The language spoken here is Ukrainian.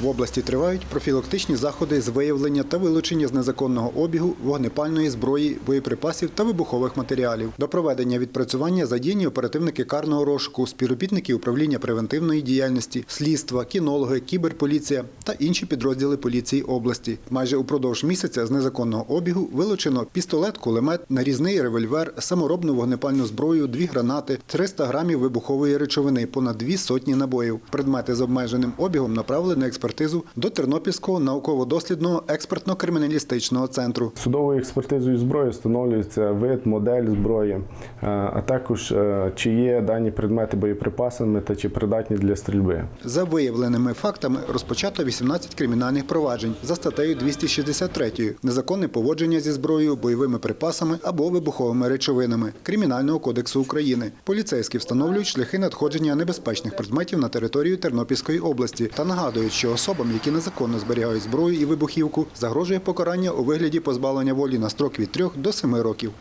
В області тривають профілактичні заходи з виявлення та вилучення з незаконного обігу вогнепальної зброї, боєприпасів та вибухових матеріалів. До проведення відпрацювання задіяні оперативники карного розшуку, співробітники управління превентивної діяльності, слідства, кінологи, кіберполіція та інші підрозділи поліції області. Майже упродовж місяця з незаконного обігу вилучено пістолет, кулемет, нарізний револьвер, саморобну вогнепальну зброю, дві гранати, 300 грамів вибухової речовини, понад дві сотні набоїв. Предмети з обмеженим обігом направили на експертизу до Тернопільського науково-дослідного експертно-криміналістичного центру. Судовою експертизою зброї встановлюється вид, модель зброї, е, а також е, чи є дані предмети боєприпасами та чи придатні для стрільби. За виявленими фактами розпочато 18 кримінальних проваджень за статтею 263 незаконне поводження зі зброєю, бойовими припасами або вибуховими речовинами Кримінального кодексу України. Поліцейські встановлюють шляхи надходження небезпечних предметів на територію Тернопільської області та нагадують, що особам, які незаконно зберігають зброю і вибухівку, загрожує покарання у вигляді позбавлення волі на строк від 3 до 7 років.